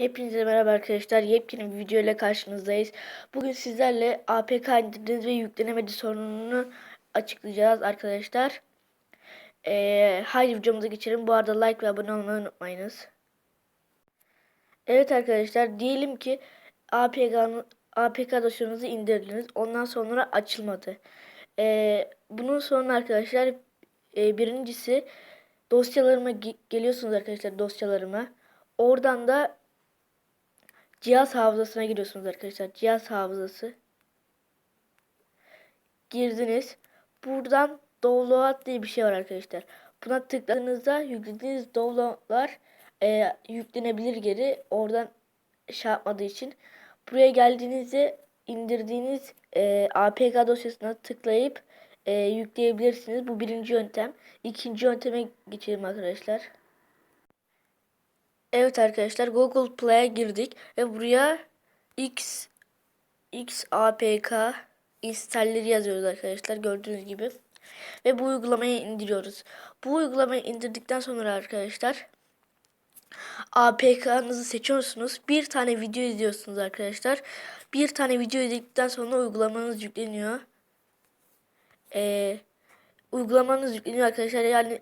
Hepinize merhaba arkadaşlar. Yepyeni bir video ile karşınızdayız. Bugün sizlerle APK indirdiniz ve yüklenemedi sorununu açıklayacağız arkadaşlar. Ee, haydi videomuza geçelim. Bu arada like ve abone olmayı unutmayınız. Evet arkadaşlar diyelim ki APK'nın APK dosyanızı indirdiniz. Ondan sonra açılmadı. Ee, bunun sonra arkadaşlar e, birincisi dosyalarıma ge- geliyorsunuz arkadaşlar dosyalarıma. Oradan da cihaz hafızasına giriyorsunuz arkadaşlar. Cihaz hafızası. Girdiniz. Buradan download diye bir şey var arkadaşlar. Buna tıkladığınızda yüklediğiniz downloadlar e, yüklenebilir geri. Oradan şey yapmadığı için. Buraya geldiğinizde indirdiğiniz e, APK dosyasına tıklayıp e, yükleyebilirsiniz. Bu birinci yöntem. İkinci yönteme geçelim arkadaşlar. Evet arkadaşlar Google Play'e girdik ve buraya X XAPK installeri yazıyoruz arkadaşlar gördüğünüz gibi. Ve bu uygulamayı indiriyoruz. Bu uygulamayı indirdikten sonra arkadaşlar APK'nızı seçiyorsunuz. Bir tane video izliyorsunuz arkadaşlar. Bir tane video izledikten sonra uygulamanız yükleniyor. Ee, uygulamanız yükleniyor arkadaşlar. Yani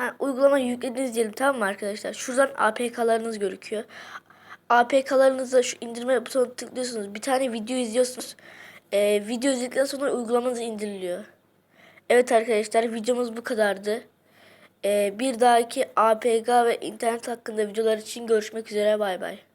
Ha, uygulama yüklediniz diyelim tamam mı arkadaşlar? Şuradan APK'larınız gözüküyor. APK'larınıza şu indirme butonuna tıklıyorsunuz. Bir tane video izliyorsunuz. Ee, video izledikten sonra uygulamanız indiriliyor. Evet arkadaşlar videomuz bu kadardı. Ee, bir dahaki APK ve internet hakkında videolar için görüşmek üzere bay bay.